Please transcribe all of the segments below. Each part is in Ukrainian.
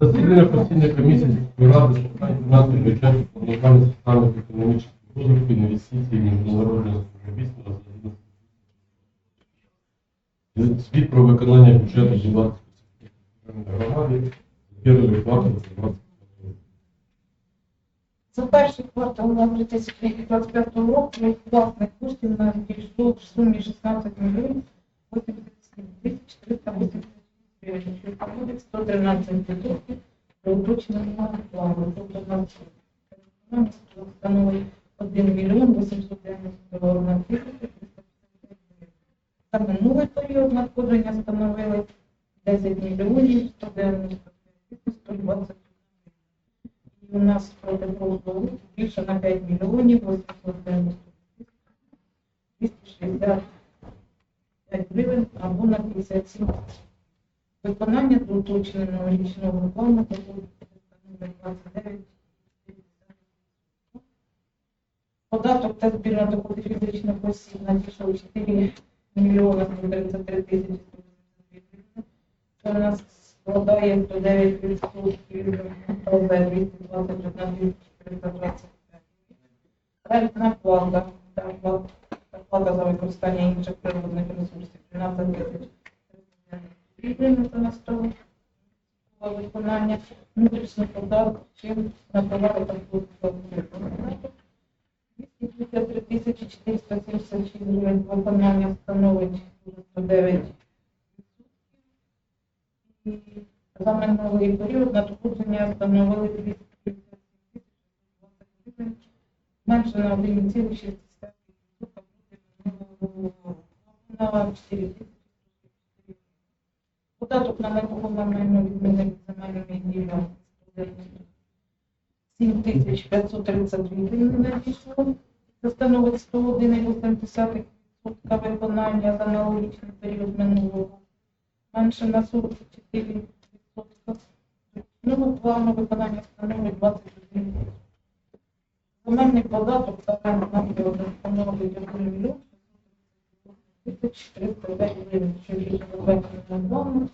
Засідання постійної комісії ради з питань фінансового бюджету, планування соціально-економічного розвитку, інвестицій, міжнародного співробітництва Звіт про виконання бюджету Діватської громади з первої квартали 20 За перший квартал на 2025 року власних коштів на надійшло в сумі 16 мільйонів 87 тисяч 380 що становить 113 відсотків до уточненого плану. Тобто на виконання становить 1 мільйон 891 тисяча 355 гривень. За минулий період надходження становили 10 мільйонів 195 тисяч 120 і у нас протипрозову більше на 5 мільйонів 890 265 гривень або на 57. Виконання до уточненого річного плану доходу 29 Податок та збір на доходи фізичних осіб надійшов 4 мільйони 133 тисячі 182 гривень. У нас складає 109% ЛБ 221 425. Рентна плата, та плата за використання інших природних ресурсів 13 тисяч гривень це на столу. Виконання внутрішніх податок чим на товари та послуги. 253 тисячі 476 гривень виконання становить 109 і за минулий період надходження становили 250 гривень, менше на 1,6% на 4 тисячі. Податок на нерухоме відмінних земельної ділянки 7 тисяч 532 гривень надійшло. Це становить 101,8% виконання за аналогічний період минулого менше на 44%. Ну, плану виконання становить 21 Земельний податок рентна плата становить 1 мільйон 305 гривень, що більше виконання плану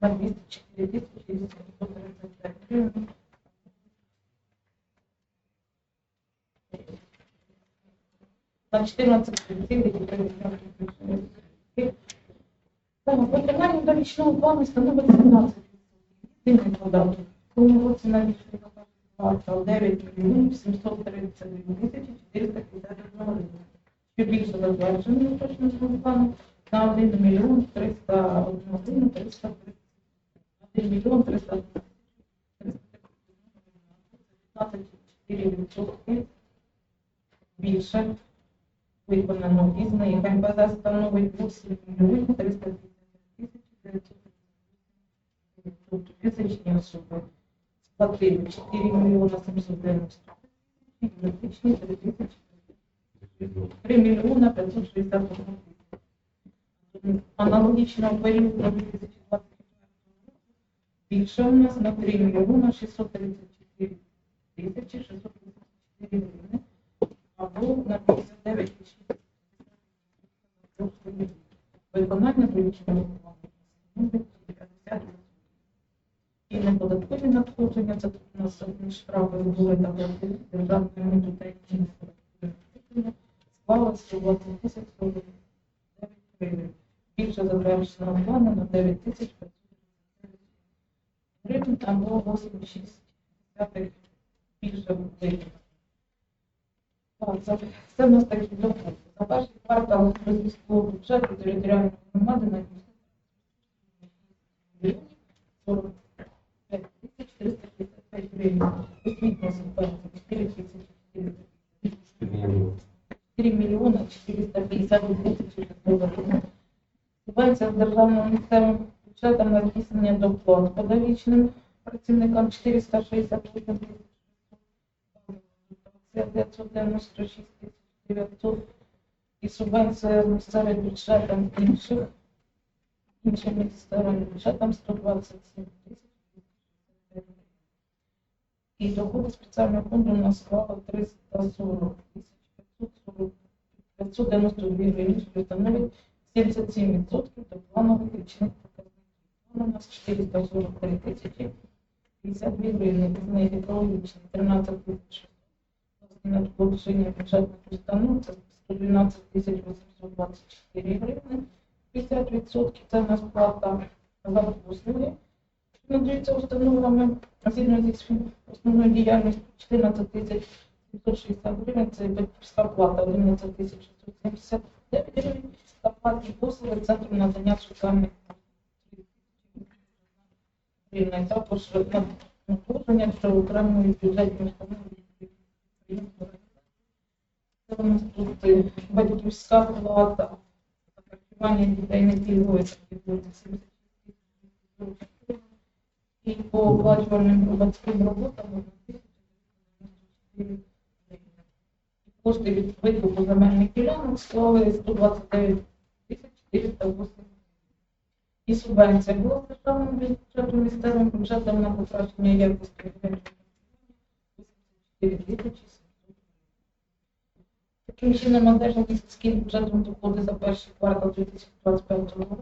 на 204 тисячі 835 гривень. На 14,3 так, виконання до річного плану становить 17 Єдиний податок. В році на річний 9 мільйонів 732 тисячі 451 гривень. Що більше затверджений точно плану на 1 мільйон 301 гривень 300 1 мільйон 300 15,4% більше виконано із них. МПЗ становить 8 мільйонів 300 тисяч 900 Тобто фізичні особи сплатили 4 мільйона 790 тисяч, юридичні 3 тисячі 3 мільйона 561 тисяч. Аналогічного періоду 2024 року більше у нас на 3 мільйона 634 тисячі 684 гривни або на 59 тисяч. Виконання. 50. І неподаткові надходження, це у нас штрафи були платили державної та інші надходження, склали 120 тисяч 49 гривень. Більше затвердженого плану на 9 тисяч 539 гривень або 8,6 більше. Так, це, в нас такі доходи. За перший квартал міського бюджету територіальної громади на 45 тисяч 365 гривень. Освітня субвенція 4 тисячі тисяч гривень. Субвенція з державного місцевим бюджетом на здійснення доплат педагогічним працівникам 468 тисяч. Це 596 тисяч 900 і субвенція з місцевим бюджетом інших іншим місцевим бюджетом 127 тисяч. І доходи спеціального фонду у нас склали 340 тисяч 540 592 гривні, що становить 77% до планових річних показників. У нас 443 тисячі 52 гривні, з них екологічні 13 тисяч. Власне, на надходження бюджетних установ це 112 тисяч 824 гривні. 50% це у нас плата за послуги. Надаються установами згідно зі основною діяльністю 14 тисяч 760 гривень, це батьківська плата 11 тисяч 679 гривень, та платні послуги Центру надання соціальних гривень. Також надходження, що окремої бюджетні установи. Це у нас тут е, батьківська плата, харчування дітей не 70 і по оплачувальним громадським роботам одна тисяча 94 гривні. Кошти від викупу земельних ділянок склали 129 тисяч 408 І субвенція була державним бюджетом місцевим бюджетом на покращення якості життя 84 тисячі 700 Таким чином, належні міським бюджетом доходи за перший квартал 2025 року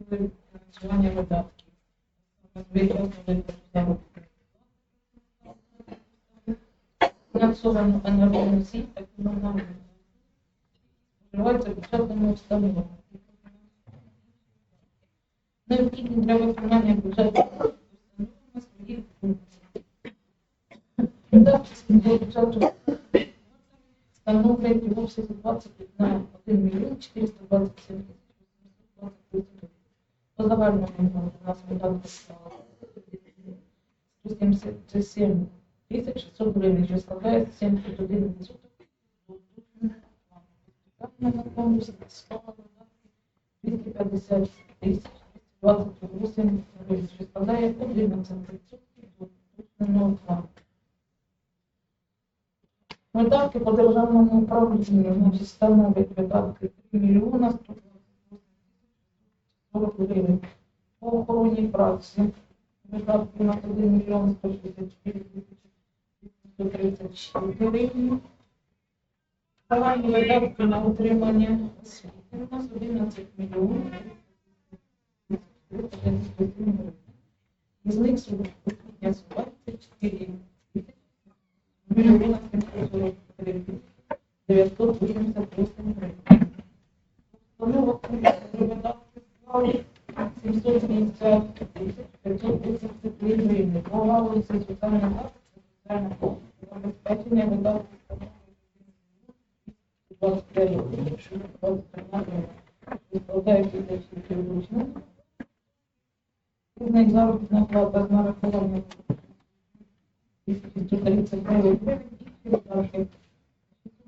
забезпечили фінансування видатків. Фінансовано енергоносій та комунальні. Вживаються бюджетними установами. Необхідні для виконання бюджетних установ на своїх бюджету становлять в обсязі 21 мільйон 427 тисяч 828. По загальному у нас склали 177 тисяч 600 гривень, що складає 71 відсоток. Загальному фонду склали видатки 250 тисяч 228 гривень, що складає 11 відсотків до плану. Видатки по державному управлінню значить, становлять видатки 3 мільйона 128 40 гривень. По охороні праці видатки на 1 мільйон 164 тисячі 134 гривні. Загальні видатки на утримання освіти у нас 11 мільйонів 397 гривень. Із них субвенція 24 мільйона 743 988 гривень. Установа видатки склали 750 тисяч 583 гривні. По галузі соціального забезпечення видатків становить 29 тисяч 23 гривні. Складає тисячі підручних. Із них заробітна плата з нарахуванням 1139 гривень і видатки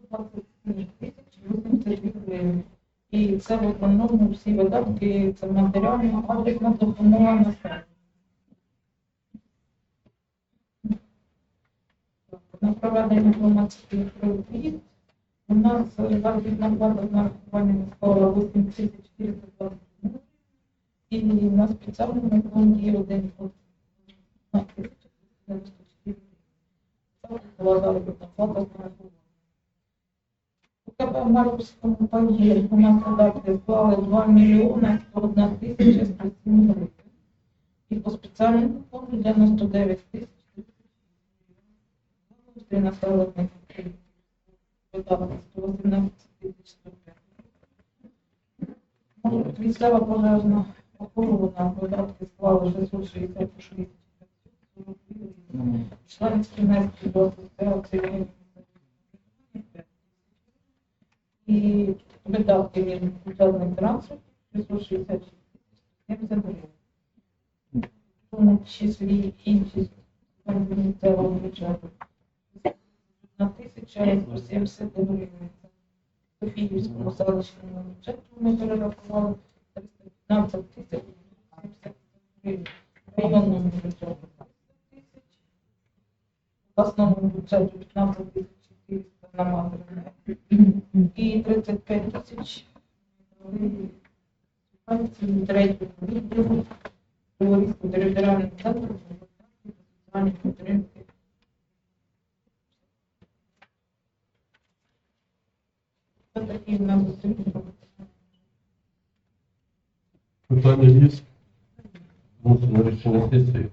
627 тисяч 82 гривень. І це в основному всі видатки, це матеріальна адресна допомога населенню. На проведення громадських робіт у нас заробітна плата з нарахування склала 8420. І на спеціальному фонді є один фонд на 1094 Це була заробітна плата нарахування. У КП Марківському паї у нас видатки склали 2 мільйони 101 тисяча 107 гривень. І по спеціальному фонду 99 тисяч 3 населених пунктів. 118 тисяч 105. Місцева пожежна охорона видатки склали 666 тисяч 540 гривень. Членські внески до асоціації і видатки від бюджетних трансфертів 666 70 гривень. В тому числі інші місцевого бюджету на 1170 гривень. В Софіївському селищному бюджету ми перерахували 315 тисяч 70 гривень. В районному бюджету 20 тисяч. В обласному 15 тисяч 400 на матеріальне і 35 тисяч третього відділу Говорівського територіального центру соціальної підтримки. Це такі в нас. Питання є? Пункт рішення сесії.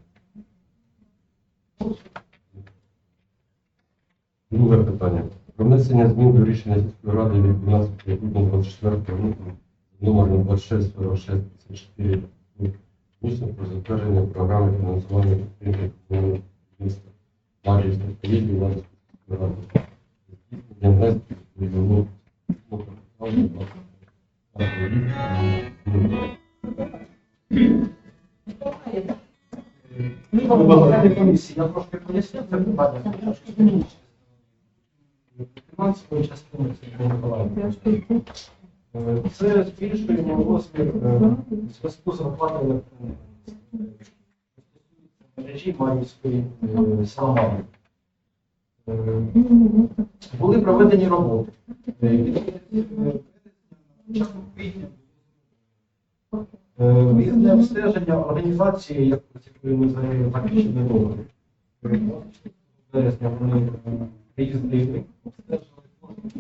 Друге питання. Про внесення змін до рішення сільської ради від 12 грудня 24 року номер 2646 54 8 про затвердження програми фінансування підтримки комунальних міста Мар'ївської повітря Мар'ївської ради. Здійснення внесків суму капіталу 20 Голова комісії, я трошки поясню це питання. трошки. Фінансової частини. Е, Це збільшуємо розмір е, зв'язку з оплатою електронних мережі Мар'ївської е. Е, Були проведені роботи. Квітня обстеження організації, як ми за- Березня вони обстежили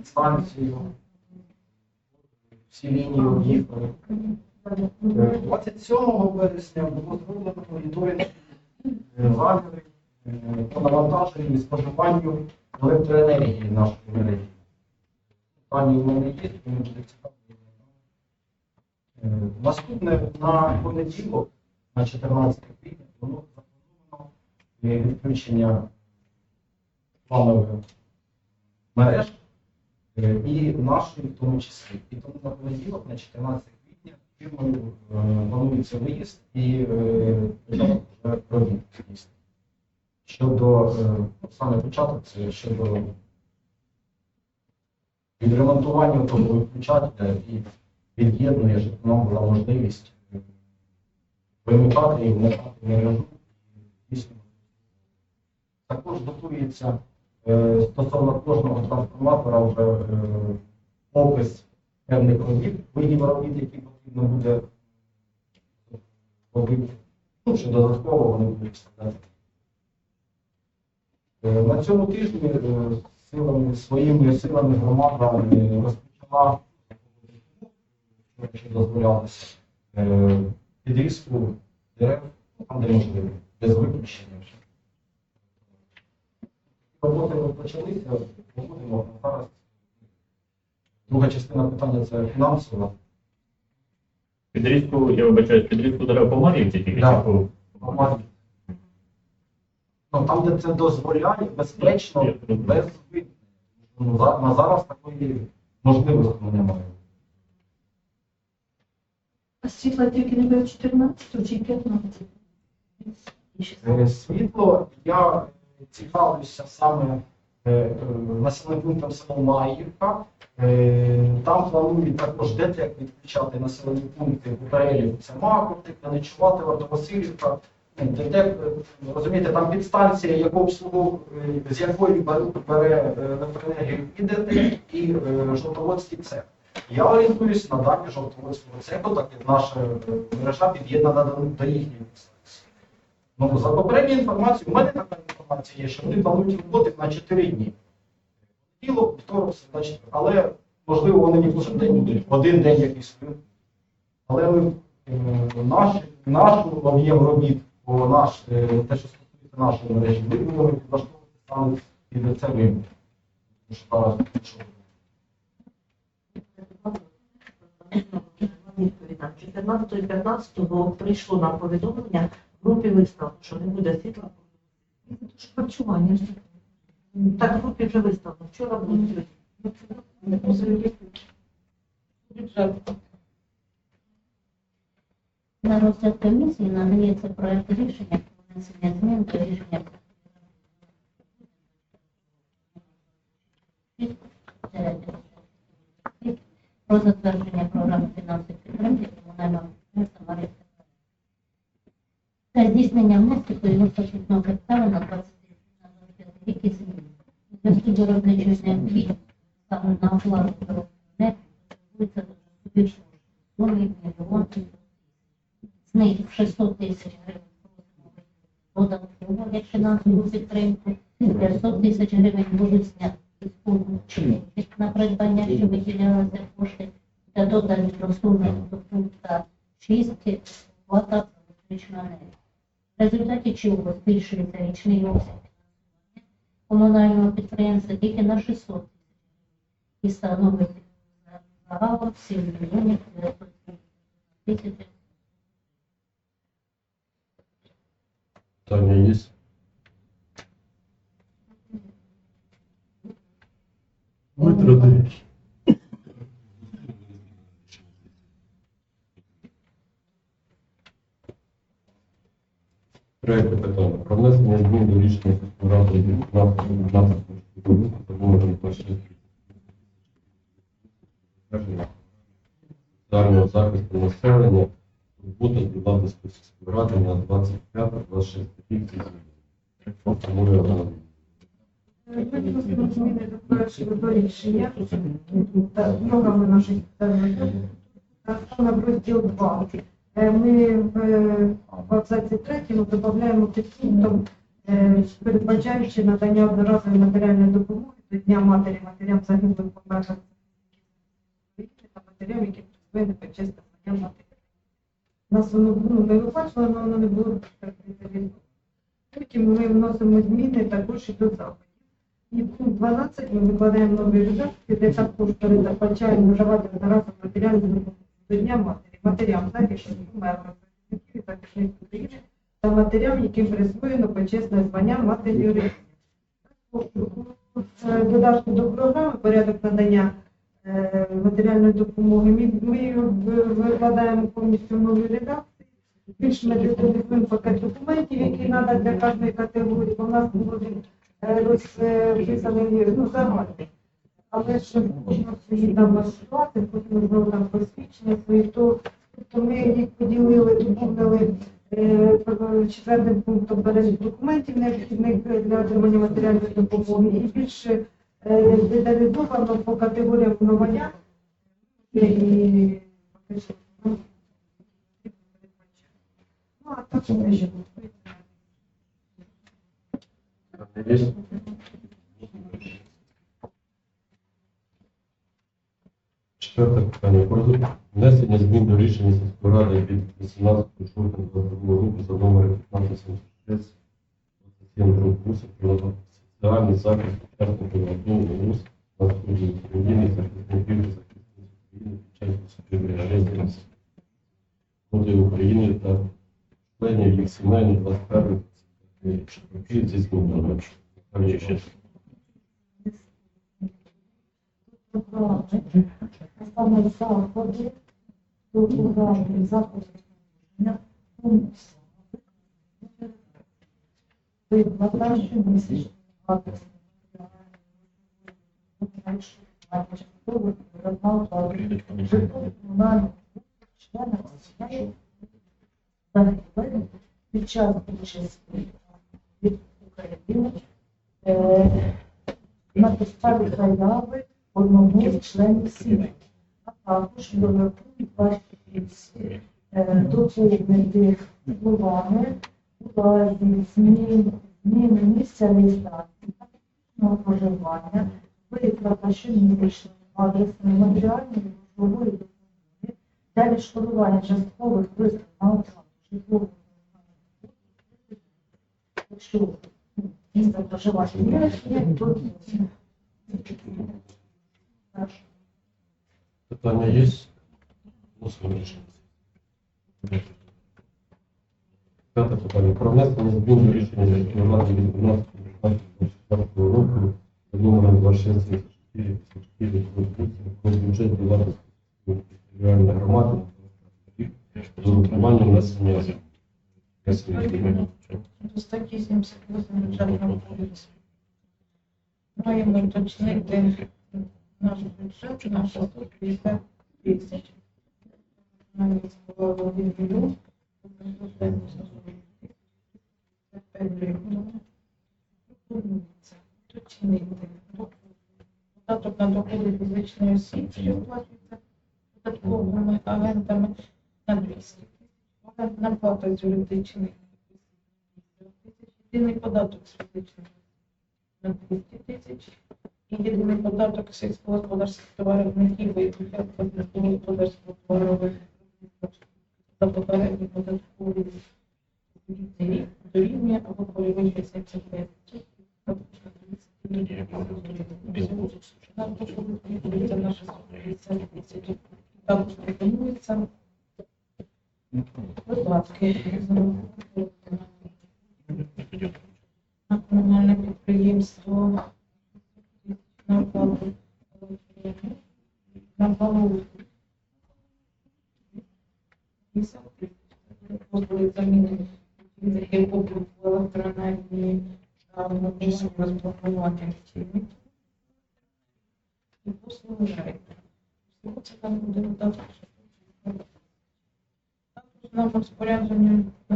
станцію, всі лінії об'їхали. Е, 27 вересня було зроблено моніторинг е, е, по навантаженню і споживанню електроенергії нашої мережі. Пані в мене є, мені буде цікаво. Е, Наступне на понеділок, на 14 квітня, воно заплановано е, відключення планових мереж е, і нашої в тому числі. І тому на понеділок, на 14 квітня, фірмою е, планується виїзд і е, вже дійсно. Щодо е, саме початок, це щодо відремонтування того виключателя і від'єднує, щоб нам була можливість вимикати і вмикати мережу. Також готується стосовно кожного трансформатора вже е, опис певних робіт, видів робіт, які потрібно буде робити. Ну, що додатково вони будуть вставляти. Е, На цьому тижні е, силами, своїми силами громада е, розпочала якщо дозволялося, е, підрізку дерев, там, де можливо, без виключення. Роботи почалися, проводимо а зараз. Друга частина питання це фінансова. Підрізку, я вибачаюсь, підрізку дерев по Мар'ївці тільки Да. чи по- Громаді. Ну, там, де це дозволяє, безпечно, без виключення. Ну, за- на зараз такої можливості немає. А світла тільки не буде 14 чи 15? Е, Світло, я цікавлюся саме е, е, населеним пунктом село Маївка. Е, Там планують також ДТЕК відключати населені пункти в переліку. Це Маковтик, Нечувати, е, розумієте, там підстанція, яку обслуговує, з якої бере, електроенергію і ДТЕК, і жовтоводський цех. Я орієнтуюся на дані жовтоводського цеху, так як наша мережа під'єднана до, їхньої підстанції. Ну, за попередньою інформацією, у мене така інформація є, що вони планують роботи на 4 дні. Діло, вівторок, четвер. Але, можливо, вони не кожен день будуть, один день якийсь. Але е, наш, наш об'єм робіт, по наш, е, те, що стосується нашої мережі, ми будемо підлаштовувати саме під це що Відповідно, 14 і 15 прийшло нам повідомлення групі виставлено, що не буде світла. Харчування. Так, в групі вже виставлено. Вчора було. Бюджет. На розгляд комісії надається проект рішення про внесення змін до рішення про затвердження програми фінансової підтримки комунального підприємства Мар'ївська. Та здійснення внесків статутного капіталу на 20 рік і змін. У зв'язку з виробничою необхідністю саме на оплату потребується більше сумі мільйон з них 600 тисяч гривень додатково як фінансову підтримку, 500 тисяч гривень будуть зняті із пункту на придбання, що виділялися кошти для доданих до суми до пункту 6 плата електричну енергію. В результаті чого збільшується річний обсяг фінансування комунального підприємства тільки на 600 тисяч і становить загалом 7 мільйонів 900 тисяч. Питання є? Витрати. Третє питання. Про внесення змін до рішення ради від 15 року номером 26 соціального захисту населення робота з Біладської сільської ради на 25-26 рік. Радий. Ми до рішення та саме розділ 2. Е, Ми в е, в абзаці третьому додаємо під пунктом, е, передбачаючи надання одноразової матеріальної допомоги до Дня матері матерям загиблих померлих та матерям, які присвоєні почесне звання матері. Нас воно ну, не виплачувало, але воно не було відповідно. Потім ми вносимо зміни також і до заходів. І пункт 12 ми викладаємо нові редакції, де також передбачаємо надавати одноразову матеріальну допомогу до Дня матері, матерям захищених померлих, захисників і захисників України та матерям, яким присвоєно почесне звання матері юристів. Е, Додатку до програми порядок надання е, матеріальної допомоги. Ми, ми викладаємо повністю в новій редакції. Більш методичний пакет документів, який треба для кожної категорії, бо в нас він е, розписаний ну, загальний. Але ж кожна свої там потім можливо там посвідчення свої, то, то ми їх поділили, доповнили е, четвертим пунктом перелік документів, необхідних для отримання матеріальної допомоги, і більше е, деталізовано по категоріям громадян. І ну, Ну, а так, що ще буде? Є? Четверте питання. Про внесення змін до рішення сільської ради від 18 жовтня 22 року за номером 1576 27 8 про соціальний захист учасників АТО УНУС на сході України, захисників захисників України під час проти України та членів їх сімей на 21 років зі змінами. Далі ще. програми, а саме заходи до програми заходів на виплата щомісячного адресу частково розмалу житлових комунальних членів сімей загиблих під час участі від України е, на підставі заяви одного з членів сім'ї, а також додаткові бачити доповнити впливами у разі змін, місця реєстрації та проживання, виплата щомісячної адресної матеріальної і грошової допомоги для відшкодування часткових витрат житлового Якщо ну, місце проживання є, то Питання є? Голосуємо рішення. П'яте питання. Про внесення змін до рішення сільської ради від 12 року за номером 2674 про бюджет Білорусської територіальної громади з урахуванням внесення внесення До статті 78 бюджетного кодексу. Маємо уточнити наш бюджет на 650 тисяч. Навіть було один мільйон. Пропонується Уточнити. Податок на доходи фізичної осіб, оплачується податковими агентами на 200 тисяч. Орендна плата з юридичних Єдиний податок з фізичних на 200 тисяч. Єдиний податок сільськогосподарських не і господарського товарових за попередні податкові звіти дорівнює або перевищує 75 Нам також відповідно на 650. Також пропонується видатки на комунальне підприємство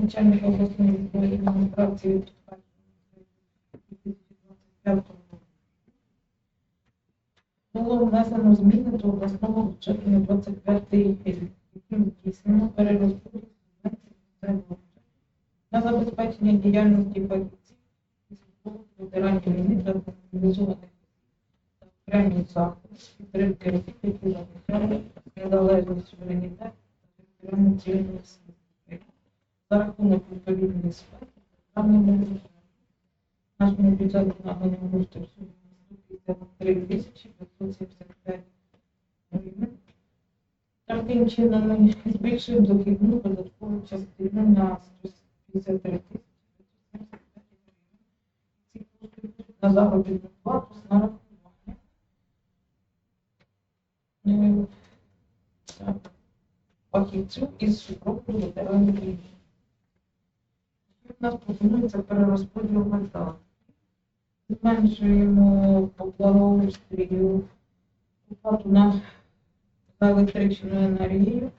начальника обласної відповідної адміністрації від 2025 року було внесено зміни до обласного бюджету на 24 рік, яким здійснено перерозподіл субвенцій на забезпечення діяльності фахівців і службових ветеранів війни та мобілізованих та окремих заходів підтримки осіб, які захищали незалежність суверенітет та територіальну цілісність за рахунок відповідної сфери державного бюджету. Наш бюджет на даному росту 3575 гривень. Таким чином ми збільшуємо дохідну податкову частину на 153 гривень. Ці кошти будуть на заробітну плату з нарахування ну, пакетів із супроводу лотерейних У нас пропонується перерозподіл металу зменшуємо по благоустрію оплату на електричну енергію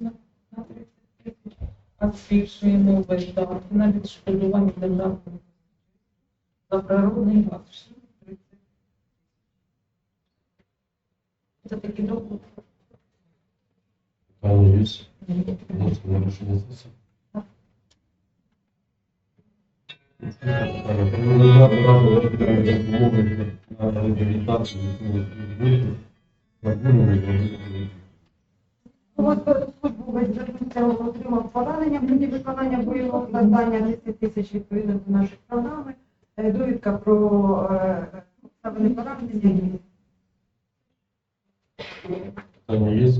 на 30 тисяч, а збільшуємо видатки на відшкодування державного за природний газ. в сумі 30 тисяч. Це такі доходи. Питання є? Вносимо на рішення сесії. Про надання державної матеріальної допомоги на реабілітацію військових службовців Лагунової Володимирі. Службовець звернувся, отримав поранення в ході виконання бойового завдання 10 тисяч відповідно до нашої програми. Е, Довідка про е, обставини поранення. Питання є?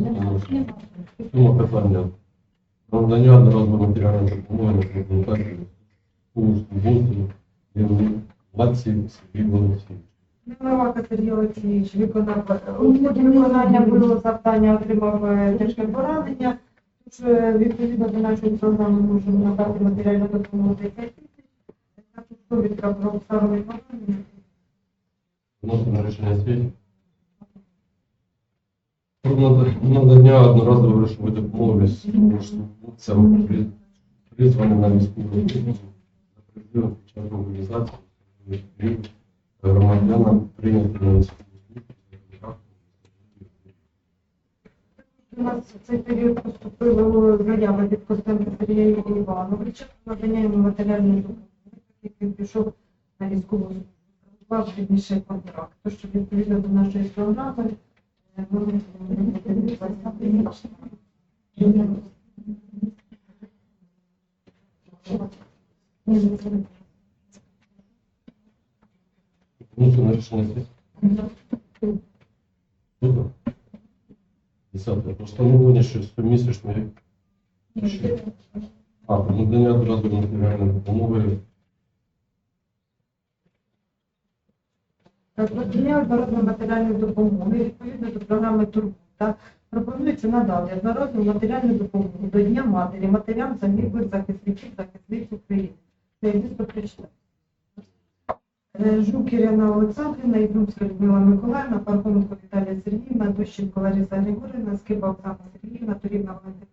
Тому питання. Надання одноразової матеріальної допомоги на реабілітацію військових службовців Лаці Сергій Олексійович. Немировака Сергій Олексійович виконав у ході виконання бойового завдання, отримав е, тяжке поранення. Тож, е, відповідно до нашої програми можемо надати матеріальну допомогу 10 тисяч. Також довідка про обставини поранення. Вносимо на рішення світу. Про нада- надання одноразової грошової допомоги військовослужбовцям, при- призваним на військову службу за під час мобілізації рік громадянам прийняти на. У нас в цей період поступили заяви від Костенка Сергія Івановича про надання йому матеріальної допомоги, так як він пішов на військову службу. Склав контракт. Тож, відповідно до нашої програми, е, ми Вносимо на рішення. Супер. Десяте. Про встановлення щомісячної а, про надання одноразової матеріальної допомоги Надання одноразової матеріальної допомоги відповідно до програми Турбота пропонується надати одноразову матеріальну допомогу до Дня матері матерям загиблих захисників захисниць України. Місто прочитаю. Е, Жук Ірина Олександрівна, Ідумська Людмила Миколаївна, Пархоменко Віталія Сергіївна, Дощенко Лариса Григорівна, Скиба Оксана Сергіївна, Турівна Валентина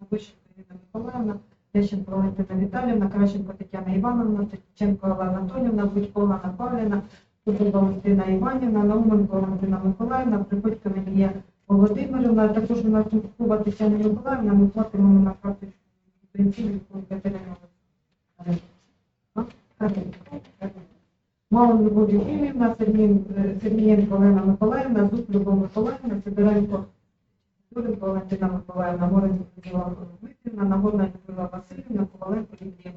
Миколаївна, Дощенко Ірина Миколаївна, Лещенко Валентина Віталіївна, Кращенко Тетяна Івановна, Тетченко Олена Анатолівна, Будько Олена Павлівна, Тут Валентина Іванівна, Науменко Валентина Миколаївна, Приходько Надія Володимирівна, а також у нас Тетяна Миколаївна, ми платимо на карточку пенсійних ветеранів. Мало Любов Євгенівна, Сергій- Сергієнко Олена Миколаївна, Зуб Любов Миколаївна, Сидоренко Туренко Валентина Миколаївна, Горенко Людмила Дмитрівна, Нагорна Людмила Васильівна, Коваленко Лідія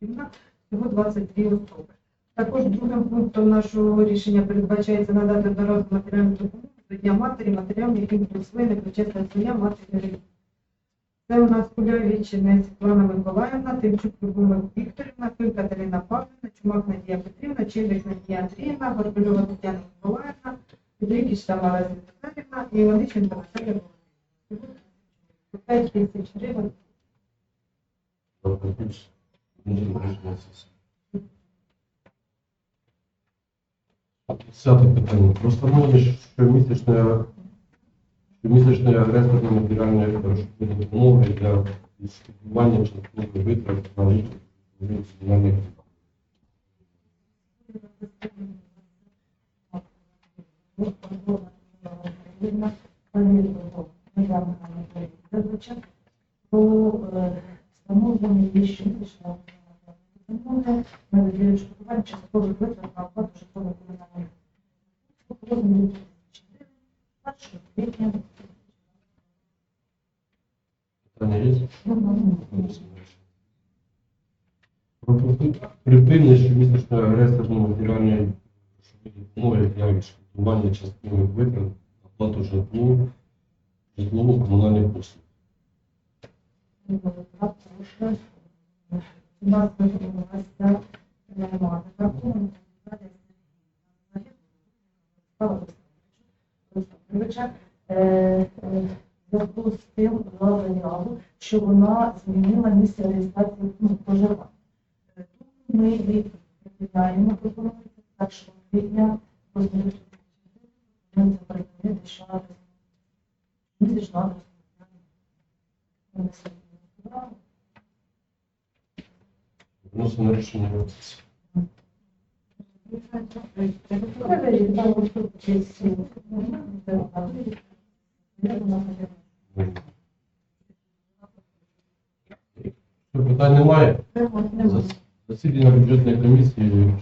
Володимирівна. Всього 22 особи. Також другим пунктом нашого рішення передбачається надати одноразову матеріальну допомогу до Дня матері матеріалам, яким присвоєне почесне звання матері. Це у нас Кулявічина Світлана Миколаївна, Тимчук Любомир Вікторівна, Ким Катерина Павлівна, Чумак Надія Петрівна, Чилик Надія Андріївна, Горбельова Тетяна Миколаївна, Підрикіч Тамара Віталіївна і Онищенко Наталія Володимирівна. 5 тисяч гривень. Десяте питання. Про встановлення щомісячної щомісячної агресорної матеріальної грошової допомоги для відшкодування часткових витрат на ліки комунальних Про е, встановлення щомісячного допомоги на відшкодування часткових витрат на оплату житлового комунального послуг у розмірі 1 квітня питання? Про припинення щомісячної агресорної матеріальної допомоги для відшкодування часткових витрат оплату житлу, житлово-комунальних послуг. У нас виявилася громада, врахована Вибачте, е, зв'язку з тим заяву, що вона змінила місце реєстрації ну, проживання. Е, Тому ми її припиняємо пропонується 1 квітня розміру ми це передаємо ще раз. Місячну адресу. Вносимо. Питань немає? Засідання бюджетної комісії.